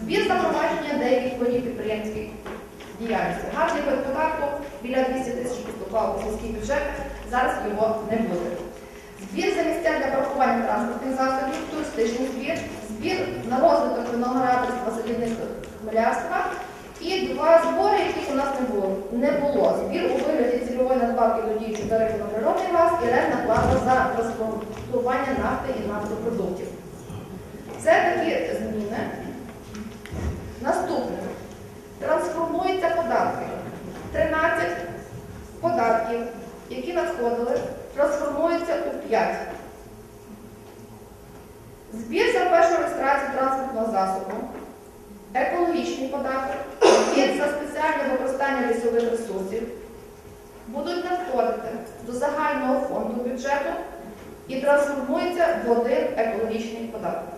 Збір запровадження деяких видів підприємських діяльності. Гарний податку біля 200 тисяч поступав у сільський бюджет, зараз його не буде. Збір за місця для паркування транспортних засобів, туристичний збір, збір на розвиток виноградарства, садівництва, хмелярства і два збори, яких у нас не було. Не було. Збір у вигляді цільової надбавки до діючого тарифу на природний газ і рентна плата за транспортування нафти і нафтопродуктів. Це такі зміни. Наступне. Трансформуються податки. 13 податків, які надходили, трансформуються у 5. Збір за першу реєстрацію транспортного засобу, екологічний податок, збір за спеціальне використання лісових ресурсів будуть надходити до загального фонду бюджету і трансформуються в один екологічний податок.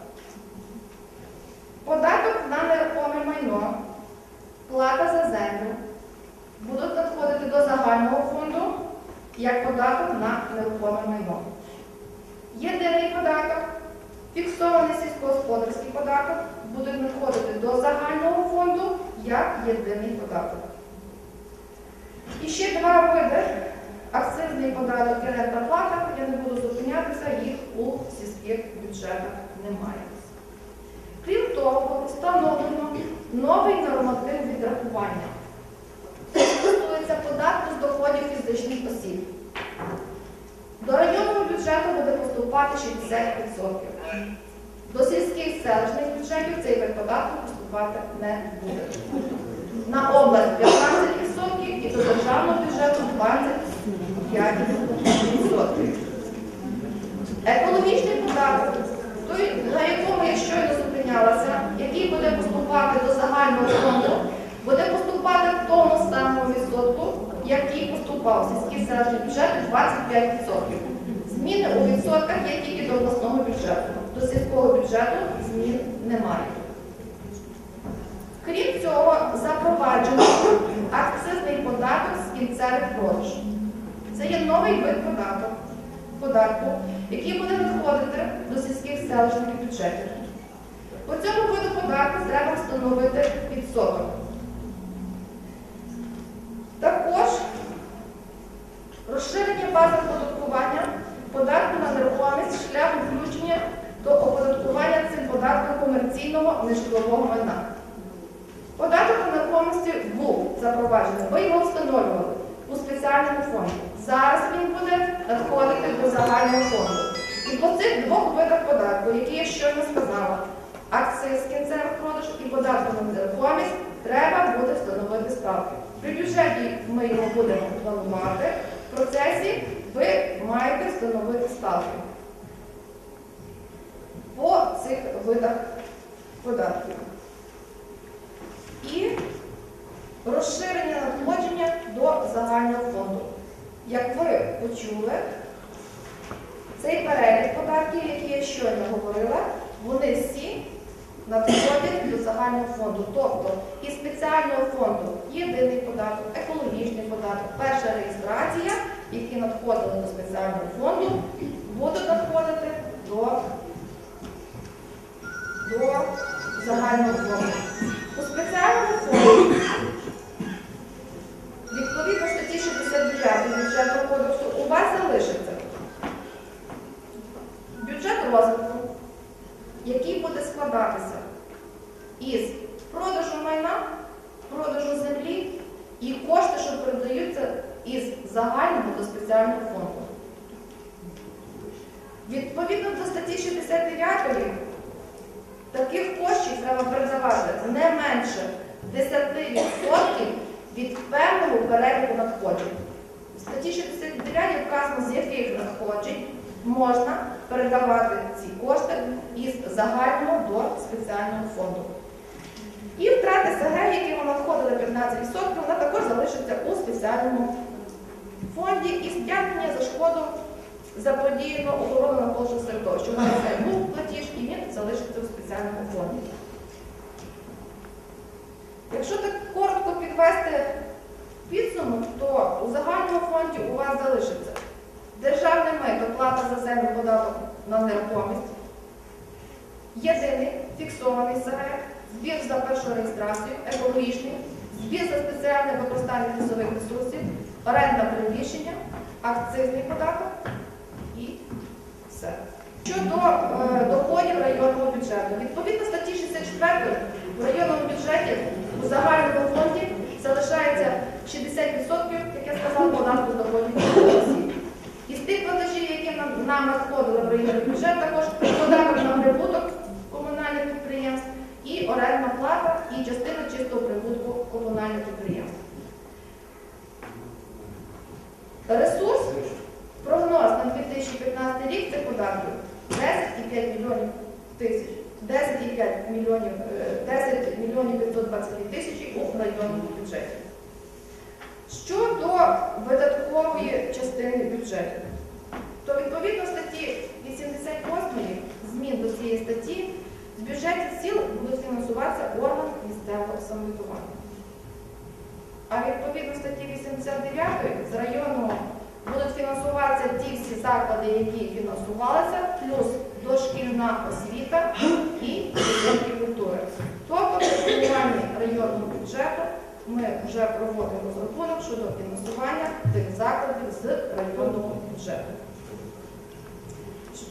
Податок на нерухоме майно, плата за землю будуть надходити до загального фонду як податок на нерухоме майно. Єдиний податок, фіксований сільськогосподарський податок будуть надходити до загального фонду як єдиний податок. І ще два види акцизний податок і рента плата, я не буду зупинятися, їх у сільських бюджетах немає. Крім того, встановлено новий норматив відрахування. Це стосується податку з доходів фізичних осіб. До районного бюджету буде поступати 60%. До сільських селищних бюджетів цей вид податку поступати не буде. На область 15% і до державного бюджету 25%. Екологічний податок, той, на якому я щойно зупинялася, який буде поступати до загального фонду, буде поступати в тому самому відсотку, який поступав сільський селищний бюджет 25%. Зміни у відсотках є тільки до обласного бюджету. До сільського бюджету змін немає. Крім цього, запроваджено акцизний податок з кінцевих продажів. Це є новий вид податок, податку, який буде надходити до сільських селищних бюджетів. По цьому виду податку треба встановити відсоток. Також розширення бази оподаткування податку на нерухомість шляхом включення до оподаткування цим податком комерційного нежитлового майна. Податок на нерухомості був запроваджений, ви його встановлювали у спеціальному фонді. Зараз він буде надходити до загального фонду. І по цих двох видах податку, які я щойно сказала, акциз кінцевих продажів і податку на нерухомість, треба буде встановити ставки. При бюджеті ми його будемо планувати. В процесі ви маєте встановити ставки по цих видах податків. І розширення надходження до загального фонду. Як ви почули, цей перелік податків, які я щойно говорила, вони всі надходять до загального фонду. Тобто із спеціального фонду єдиний податок, екологічний податок, перша реєстрація, які надходили до спеціального фонду, будуть надходити до загального фонду. У спеціальному фонді відповідно статті 69 бюджетного кодексу у вас залишиться бюджет розвитку, який буде складатися із продажу майна, продажу землі і кошти, що передаються із загального до спеціального фонду. Відповідно до статті 69 таких коштів треба передавати не менше 10% від певного переліку надходжень. В статті 69 вказано, з яких надходжень можна передавати ці кошти із загального до спеціального фонду. І втрати СГ, які вам надходили 15%, вона також залишиться у спеціальному фонді і стягнення за шкоду заподіяно охорону навколишнього середовища. У нас це був платіж і він залишиться у спеціальному фонді. Якщо так коротко підвести підсумок, то у загальному фонді у вас залишиться державне мито, плата за землю, податок на нерухомість, єдиний фіксований СРЕ, збір за першу реєстрацію, екологічний, збір за спеціальне використання лісових ресурсів, орендне приміщення, акцизний податок все. Щодо е, доходів районного бюджету, відповідно статті 64 в районному бюджеті у загальному фонді залишається 60%, як я сказала, податку доходів осіб. Із тих платежів, які нам, нам надходили в районний бюджет, також податок на прибуток комунальних підприємств і орендна плата, і частина чистого прибутку комунальних підприємств. Ресурс, прогноз на 2015 рік це податків 10,5 мільйонів тисяч. 10,5 мільйонів, е, 10 мільйонів 522 тисячі у районному бюджеті. Щодо видаткової частини бюджету, то відповідно статті 88 змін до цієї статті з бюджетів сіл будуть фінансуватися органи місцевого самоврядування. А відповідно статті 89 з району будуть фінансуватися ті всі заклади, які фінансувалися, плюс дошкільна освіта і будинки культури. Тобто формуванні районного бюджету ми вже проводимо розрахунок щодо фінансування тих закладів з районного бюджету.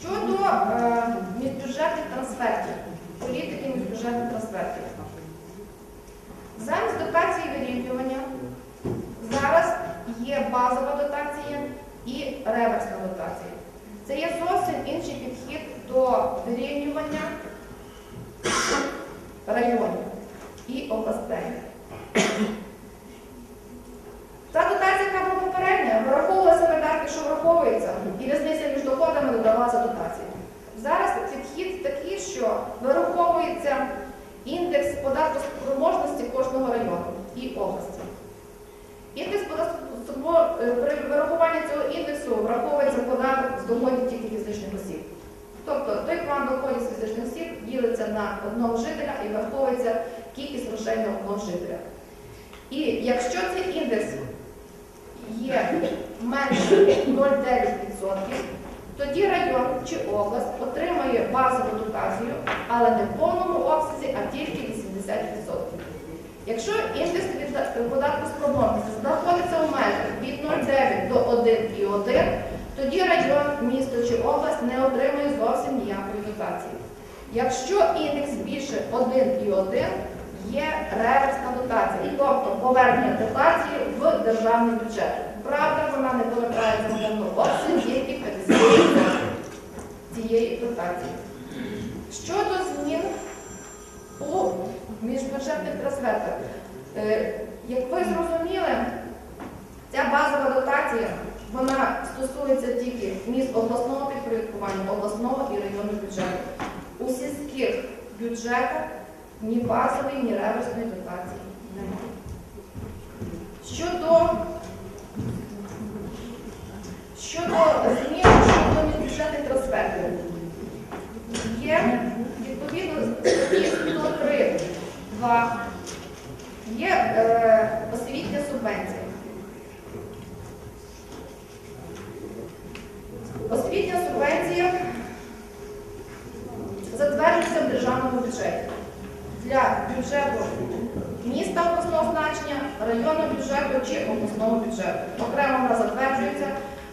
Щодо е, міжбюджетних трансфертів, політики міжбюджетних трансфертів. Замість дотації вирівнювання зараз є базова дотація і реверсна дотація. Це є зовсім інший підхід до вирівнювання районів і областей. Та дотація, яка була попередня, враховувалися видатки, що враховується, і різниця між доходами додавалася дотація. Зараз підхід такий, що вираховується індекс податку спроможності кожного району і області. Індекс податку при вирахуванні цього індексу враховується податок з доходів тільки фізичних осіб. Тобто той план доходів з фізичних осіб ділиться одного жителя і враховується кількість грошей на одного жителя. І якщо цей індекс є менше 0,9%, тоді район чи область отримує базову дотацію, але не в повному обсязі, а тільки 80%. Якщо індекс від податку спроможності знаходиться у межах від 0,9 до 1,1, тоді район, місто чи область не отримує зовсім ніякої дотації. Якщо індекс більше 1,1, є реверсна дотація, тобто повернення дотації в державний бюджет. Правда, вона не повертається повну обсязі, тільки 50% цієї дотації. Щодо змін у міжбюджетних трансфертах, е, як ви зрозуміли, ця базова дотація вона стосується тільки міст обласного підпорядкування, обласного і районного бюджету. У сільських бюджетах ні базової, ні реверсної дотації немає. Щодо Щодо змін щодо міжбюджетних трансфертів, є відповідно статті 103 2 є е, освітня субвенція. Освітня субвенція затверджується в державному бюджеті для бюджету міста обласного значення, районного бюджету чи обласного бюджету. Окремо вона затверджується.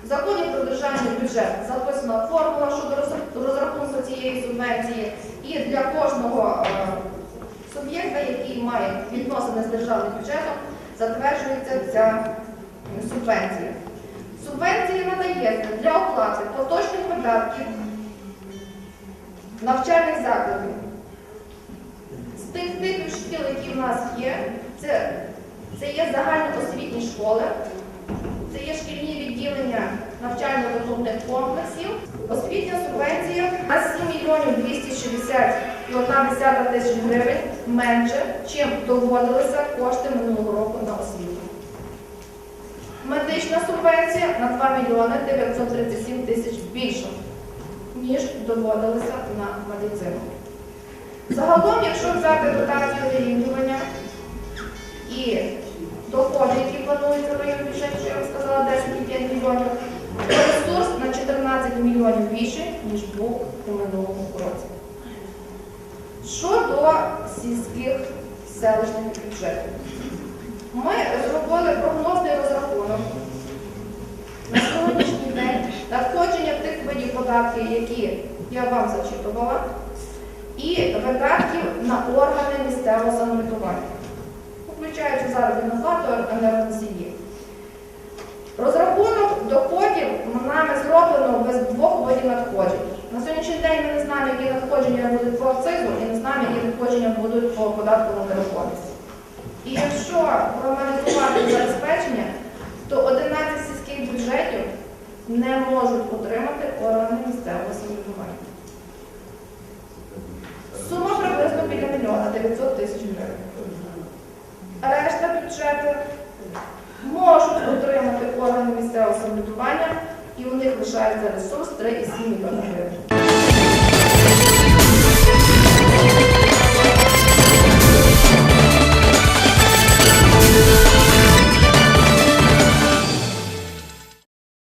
В законі про державний бюджет записана формула щодо роз- розрахунку цієї субвенції, і для кожного е, суб'єкта, який має відносини з державним бюджетом, затверджується ця субвенція. Субвенція надається для оплати поточних видатків навчальних закладів. З тих типів шкіл, які в нас є, це, це є загальноосвітні школи, це є шкільні відділення навчально-виховних комплексів. Освітня субвенція на 7 мільйонів 260 тисяч гривень менше, чим доводилися кошти минулого року на освіту. Медична субвенція на 2 мільйони 937 тисяч більше, ніж доводилися на медицину. Загалом, якщо взяти дотацію вирівнювання і доходи, які плануються в районному бюджеті, що я вам сказала, 10,5 мільйонів, ресурс мільйонів більше, ніж був у минулому році. Щодо сільських селищних бюджетів, ми зробили прогнозний розрахунок на сьогоднішній день надходження тих видів податків, які я вам зачитувала, і видатків на органи місцевого самоврядування, включаючи заробітну плату енергоносії. Розрахунок доходів нами зроблено без двох видів надходжень. На сьогоднішній день ми не знаємо, які надходження будуть по акцизу, і не знаємо, які надходження будуть по податку на нерухомість. І якщо проаналізувати забезпечення, то 11 сільських бюджетів не можуть отримати органи місцевого самоврядування. Сума приблизно біля мільйона 900 тисяч гривень. Решта бюджету можуть отримати органи місцевого самоврядування, і у них лишається ресурс 3,7 мільйона гривень.